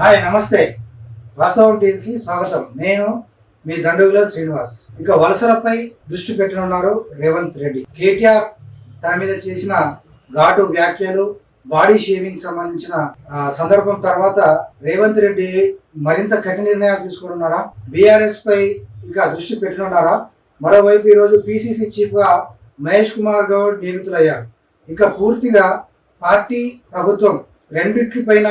Hi నమస్తే. వాస్తవం టీవీకి స్వాగతం. నేను మీ దండుగుల శ్రీనివాస్. ఇక వలసలపై దృష్టి పెట్టనున్నారు రేవంత్ రెడ్డి. కేటీఆర్ తన మీద చేసిన ఘాటు వ్యాఖ్యలు బాడీ షేవింగ్ సంబంధించిన సందర్భం తర్వాత రేవంత్ రెడ్డి మరింత కఠిన నిర్ణయాలు తీసుకుంటున్నారా? బీఆర్ఎస్ పై ఇక దృష్టి పెట్టనున్నారా? మరోవైపు ఈరోజు పిసిసి చీఫ్గా మహేష్ కుమార్ గౌడ్ నియమితులయ్యారు. ఇక పూర్తిగా పార్టీ ప్రభుత్వం రెండిట్లపైన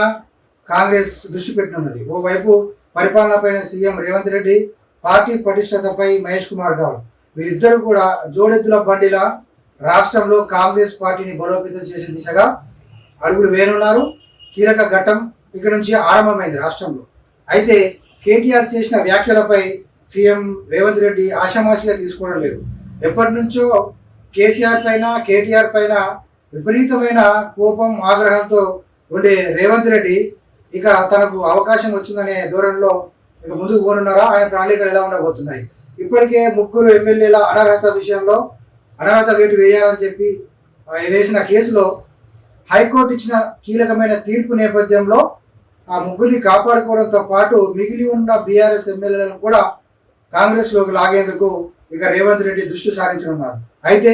కాంగ్రెస్ దృష్టి పెట్టనున్నది ఓవైపు పరిపాలనపైన సీఎం రేవంత్ రెడ్డి పార్టీ పటిష్టతపై మహేష్ కుమార్ గౌడ్ వీరిద్దరూ కూడా జోడెద్దుల బండిలా రాష్ట్రంలో కాంగ్రెస్ పార్టీని బలోపేతం చేసే దిశగా అడుగులు వేనున్నారు కీలక ఘట్టం ఇక నుంచి ఆరంభమైంది రాష్ట్రంలో. అయితే కేటీఆర్ చేసిన వ్యాఖ్యలపై సీఎం రేవంత్ రెడ్డి ఆషామాషిగా తీసుకోవడం లేదు. ఎప్పటి నుంచో కేసీఆర్ పైన కేటీఆర్ పైన విపరీతమైన కోపం ఆగ్రహంతో ఉండే రేవంత్ రెడ్డి ఇక తనకు అవకాశం వచ్చిందనే ధోరణిలో ఇక ముందుకు పోనున్నారా? ఆయన ప్రణాళికలు ఎలా ఉండబోతున్నాయి? ఇప్పటికే ముగ్గురు ఎమ్మెల్యేల అనర్హత విషయంలో అనర్హత వేటు వేయాలని చెప్పి వేసిన కేసులో హైకోర్టు ఇచ్చిన కీలకమైన తీర్పు నేపథ్యంలో ఆ ముగ్గురిని కాపాడుకోవడంతో పాటు మిగిలి ఉన్న బీఆర్ఎస్ ఎమ్మెల్యేలను కూడా కాంగ్రెస్లోకి లాగేందుకు ఇక రేవంత్ రెడ్డి దృష్టి సారించనున్నారు. అయితే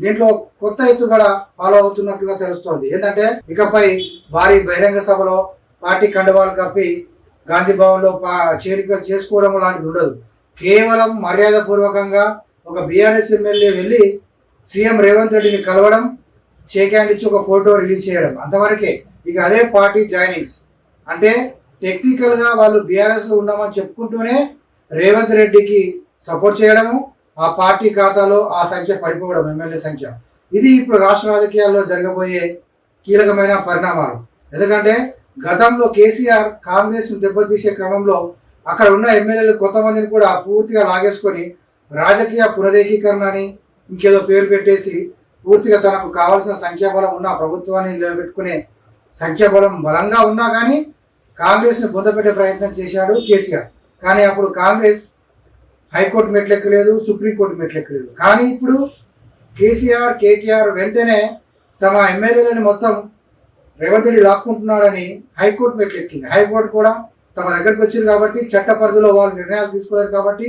దీంట్లో కొత్త ఎత్తుగడ ఫాలో అవుతున్నట్టుగా తెలుస్తోంది. ఏంటంటే ఇకపై భారీ బహిరంగ సభలో పార్టీ కండవాలు కప్పి గాంధీ భవన్లో పా- చేరికలు చేసుకోవడం లాంటిది ఉండదు. కేవలం మర్యాదపూర్వకంగా ఒక బీఆర్ఎస్ ఎమ్మెల్యే వెళ్ళి సీఎం రేవంత్ రెడ్డిని కలవడం షేక్ హ్యాండ్ ఇచ్చి ఒక ఫోటో రిలీజ్ చేయడం అంతవరకే. ఇక అదే పార్టీ జాయినింగ్స్. అంటే టెక్నికల్గా వాళ్ళు బీఆర్ఎస్లో ఉన్నామని చెప్పుకుంటూనే రేవంత్ రెడ్డికి సపోర్ట్ చేయడము ఆ పార్టీ ఖాతాలో ఆ సంఖ్య పడిపోవడం ఎమ్మెల్యే సంఖ్య. ఇది ఇప్పుడు రాష్ట్ర రాజకీయాల్లో జరగబోయే కీలకమైన పరిణామాలు. ఎందుకంటే గతంలో కేసీఆర్ కాంగ్రెస్ను దెబ్బతీసే క్రమంలో అక్కడ ఉన్న ఎమ్మెల్యేలు కొంతమందిని కూడా పూర్తిగా లాగేసుకొని రాజకీయ పునరేకీకరణ అని ఇంకేదో పేరు పెట్టేసి పూర్తిగా తనకు కావాల్సిన సంఖ్యాబలం ఉన్న ప్రభుత్వాన్ని నిలబెట్టుకునే సంఖ్యాబలం బలంగా ఉన్నా కానీ కాంగ్రెస్ని పొందపెట్టే ప్రయత్నం చేశాడు కేసీఆర్. కానీ అప్పుడు కాంగ్రెస్ హైకోర్టు మెట్లెక్కలేదు సుప్రీంకోర్టు మెట్లెక్కలేదు కానీ ఇప్పుడు కేసీఆర్ కేటీఆర్ వెంటనే తమ ఎమ్మెల్యేలని మొత్తం రేవంత్ రెడ్డి లాక్కుంటున్నాడని హైకోర్టు మెట్లెక్కింది హైకోర్టు కూడా తమ దగ్గరకు వచ్చింది కాబట్టి చట్ట పరిధిలో వాళ్ళు నిర్ణయాలు తీసుకోలేరు కాబట్టి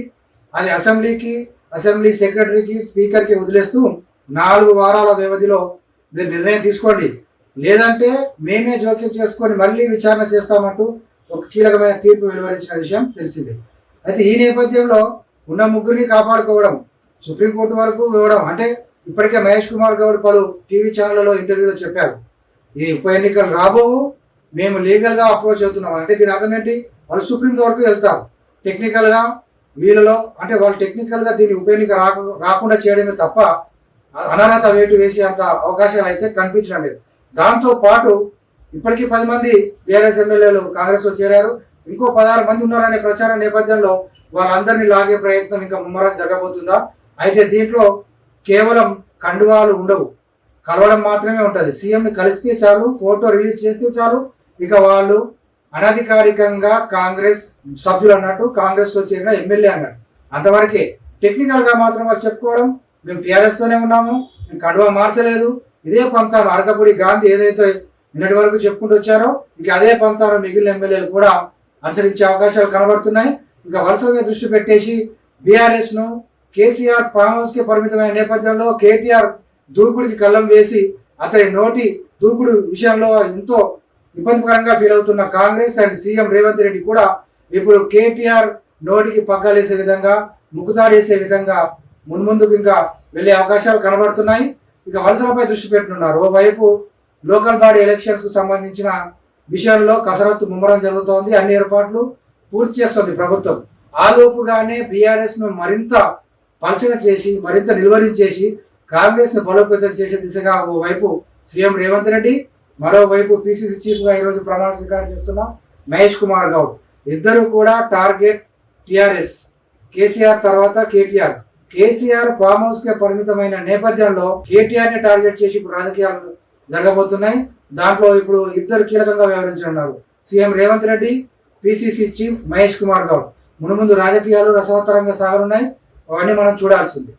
అది అసెంబ్లీకి అసెంబ్లీ సెక్రటరీకి స్పీకర్కి వదిలేస్తూ నాలుగు వారాల వ్యవధిలో మీరు నిర్ణయం తీసుకోండి. లేదంటే మేమే జోక్యం చేసుకొని మళ్ళీ విచారణ చేస్తామంటూ ఒక కీలకమైన తీర్పు వెలువరించిన విషయం తెలిసిందే. అయితే ఈ నేపథ్యంలో ఉన్న ముగ్గురిని కాపాడుకోవడం సుప్రీంకోర్టు వరకు ఇవ్వడం అంటే ఇప్పటికే మహేష్ కుమార్ గౌడ్ పలు టీవీ ఛానళ్ళలో ఇంటర్వ్యూలో చెప్పారు. ఈ ఉప ఎన్నికలు రాబోవు మేము లీగల్గా అప్రోచ్ అవుతున్నాం. అంటే దీని అర్థం ఏంటి? వాళ్ళు సుప్రీం వరకు వెళ్తారు. టెక్నికల్గా వీళ్ళలో అంటే వాళ్ళు టెక్నికల్గా దీన్ని ఉప ఎన్నిక రాకు రాకుండా చేయడమే తప్ప అనర్హత వేటు వేసే అంత అవకాశాలు అయితే కనిపించడం లేదు. దాంతో పాటు ఇప్పటికీ పది మంది బీఆర్ఎస్ ఎమ్మెల్యేలు కాంగ్రెస్లో చేరారు. ఇంకో పదహారు మంది ఉన్నారనే ప్రచారం నేపథ్యంలో వాళ్ళందరినీ లాగే ప్రయత్నం ఇంకా ముమ్మరం జరగబోతుందా? అయితే దీంట్లో కేవలం కండువాలు ఉండవు. కలవడం మాత్రమే ఉంటుంది. సీఎంని కలిస్తే చాలు ఫోటో రిలీజ్ చేస్తే చాలు. ఇక వాళ్ళు అనధికారికంగా కాంగ్రెస్ సభ్యులు అన్నట్టు కాంగ్రెస్లో చేరిన ఎమ్మెల్యే అన్నట్టు అంతవరకే టెక్నికల్గా మాత్రం వాళ్ళు చెప్పుకోవడం మేము టీఆర్ఎస్ తోనే ఉన్నాము మేము కడువ మార్చలేదు. ఇదే పంతాను అరకపూడి గాంధీ ఏదైతే నిన్నటి వరకు చెప్పుకుంటూ వచ్చారో ఇక అదే పంతాను మిగిలిన ఎమ్మెల్యేలు కూడా అనుసరించే అవకాశాలు కనబడుతున్నాయి. ఇక వరుసగా మీద దృష్టి పెట్టేసి బీఆర్ఎస్ను కేసీఆర్ ఫామ్ హౌస్కి పరిమితమైన నేపథ్యంలో కేటీఆర్ దూకుడికి కళ్ళం వేసి అతని నోటి దూకుడు విషయంలో ఎంతో ఇబ్బందికరంగా ఫీల్ అవుతున్న Congress and CM Revanth Reddy కూడా ఇప్పుడు కేటీఆర్ నోటికి పగ్గాలేసే విధంగా ముక్కుతాడేసే విధంగా మున్ముందుకు ఇంకా వెళ్ళే అవకాశాలు కనబడుతున్నాయి. ఇక వలసలపై దృష్టి పెట్టున్నారు ఓవైపు లోకల్ బాడీ ఎలక్షన్స్కు సంబంధించిన విషయంలో కసరత్తు ముమ్మరం జరుగుతోంది. అన్ని ఏర్పాట్లు పూర్తి చేస్తుంది ప్రభుత్వం. ఆలోపుగానే బీఆర్ఎస్ను మరింత పలచన చేసి మరింత నిలువరించేసి కాంగ్రెస్ను బలోపేతం చేసే దిశగా ఓవైపు సీఎం రేవంత్ రెడ్డి మరోవైపు పిసిసి చీఫ్గా ఈరోజు ప్రమాణ స్వీకారం చేస్తున్న మహేష్ కుమార్ గౌడ్. ఇద్దరు కూడా టార్గెట్ టిఆర్ఎస్. కేసీఆర్ తర్వాత కేటీఆర్. కేసీఆర్ ఫామ్ హౌస్ కే పరిమితమైన నేపథ్యంలో కేటీఆర్ని టార్గెట్ చేసి ఇప్పుడు రాజకీయాలు జరగబోతున్నాయి. దాంట్లో ఇప్పుడు ఇద్దరు కీలకంగా వ్యవహరించనున్నారు. CM Revanth Reddy PCC chief Mahesh Kumar Goud. మునుముందు రాజకీయాలు రసవత్తరంగా సాగనున్నాయి. అవన్నీ మనం చూడాల్సింది.